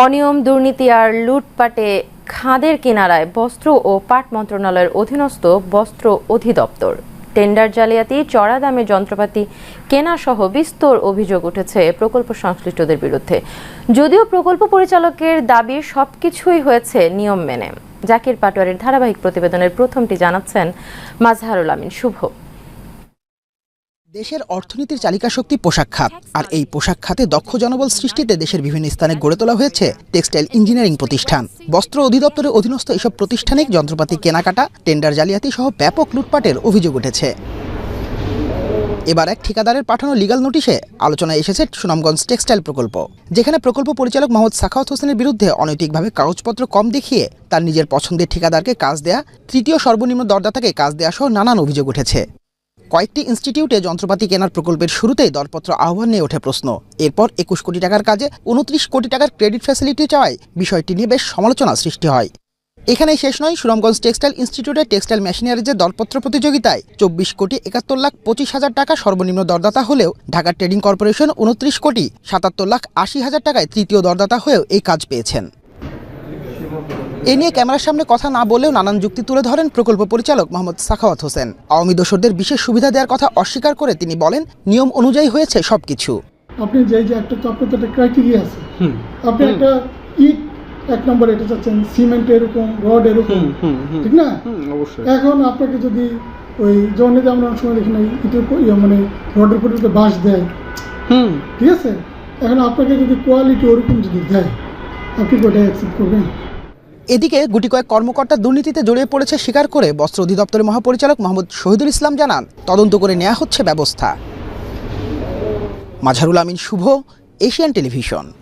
অনিয়ম, দুর্নীতি আর লুটপাটে খাদের কিনারায় বস্ত্র ও পাট মন্ত্রণালয়ের অধীনস্থ বস্ত্র অধিদপ্তর। টেন্ডার জালিয়াতি, চড়া দামে যন্ত্রপাতি কেনা সহ বিস্তর অভিযোগ উঠেছে প্রকল্প সংশ্লিষ্টদের বিরুদ্ধে। যদিও প্রকল্প পরিচালকের দাবি সবকিছুই হয়েছে নিয়ম মেনে। জাকির পাটোয়ারির ধারাবাহিক প্রতিবেদনের প্রথমটি জানাচ্ছেন মাজহারুল আমিন। শুভ দেশের অর্থনীতির চালিকা শক্তি পোশাক খাত। আর এই পোশাক খাতে দক্ষ জনবল সৃষ্টিতে দেশের বিভিন্ন স্থানে গড়ে তোলা হয়েছে টেক্সটাইল ইঞ্জিনিয়ারিং প্রতিষ্ঠান। বস্ত্র অধিদপ্তরের অধীনস্থ এসব প্রতিষ্ঠানে যন্ত্রপাতি কেনাকাটা, টেন্ডার জালিয়াতি সহ ব্যাপক লুটপাটের অভিযোগ উঠেছে। এবার এক ঠিকাদারের পাঠানো লিগাল নোটিশে আলোচনায় এসেছে সুনামগঞ্জ টেক্সটাইল প্রকল্প, যেখানে প্রকল্প পরিচালক মোহাম্মদ সাখাওয়াত হোসেনের বিরুদ্ধে অনৈতিকভাবে কাগজপত্র কম দেখিয়ে তার নিজের পছন্দের ঠিকাদারকে কাজ দেয়া, তৃতীয় সর্বনিম্ন দরদাতাকে কাজ দেওয়া সহ নানান অভিযোগ উঠেছে। কয়েকটি ইনস্টিটিউটে যন্ত্রপাতি কেনার প্রকল্পের শুরুতেই দরপত্র আহ্বান নিয়ে ওঠে প্রশ্ন। এরপর একুশ কোটি টাকার কাজে উনত্রিশ কোটি টাকার ক্রেডিট ফ্যাসিলিটি চাওয়ায় বিষয়টি নিয়ে বেশ সমালোচনা সৃষ্টি হয়। এখানেই শেষ নয়, সুনামগঞ্জ টেক্সটাইল ইনস্টিটিউটের টেক্সটাইল মেশিনারিজের দরপত্র প্রতিযোগিতায় চব্বিশ কোটি একাত্তর লাখ পঁচিশ হাজার টাকা সর্বনিম্ন দরদাতা হলেও ঢাকা ট্রেডিং কর্পোরেশন উনত্রিশ কোটি সাতাত্তর লাখ আশি হাজার টাকায় তৃতীয় দরদাতা হয়েও এই কাজ পেয়েছেন। এ নিয়ে ক্যামেরার সামনে কথা না বলেও নানান যুক্তি তুলে ধরেন প্রকল্প পরিচালক মোহাম্মদ সাখাওয়াত হোসেন। আওয়ামী দোসরদের বিশেষ সুবিধা দেওয়ার কথা অস্বীকার করে তিনি বলেন নিয়ম অনুযায়ী হয়েছে সবকিছু। আপনি যে যে একটা আপনার তো একটা ক্রাইটেরিয়া আছে। আপনি একটা ইট এক নম্বর এটা চাচ্ছেন সিমেন্ট এরকম রড এরকম ঠিক না? অবশ্যই। এখন আপনাকে যদি ওই জন্মে যে আমরা অনেক সময় দেখি না ইটের ইয়ে মানে রডের পরিবর্তে বাঁশ দেয় হুম। ঠিক আছে? এখন আপনাকে যদি কোয়ালিটি ওরকম যদি দেয় আপনি কি ওটা অ্যাকসেপ্ট করবেন? এদিকে গুটি কয়েক কর্মকর্তা দুর্নীতিতে জড়িয়ে পড়েছে স্বীকার করে বস্ত্র অধিদপ্তরের মহাপরিচালক মোহাম্মদ শহীদুল ইসলাম জানান, তদন্ত করে নেওয়া হচ্ছে ব্যবস্থা। Majharul Amin Shuvo, Asian television.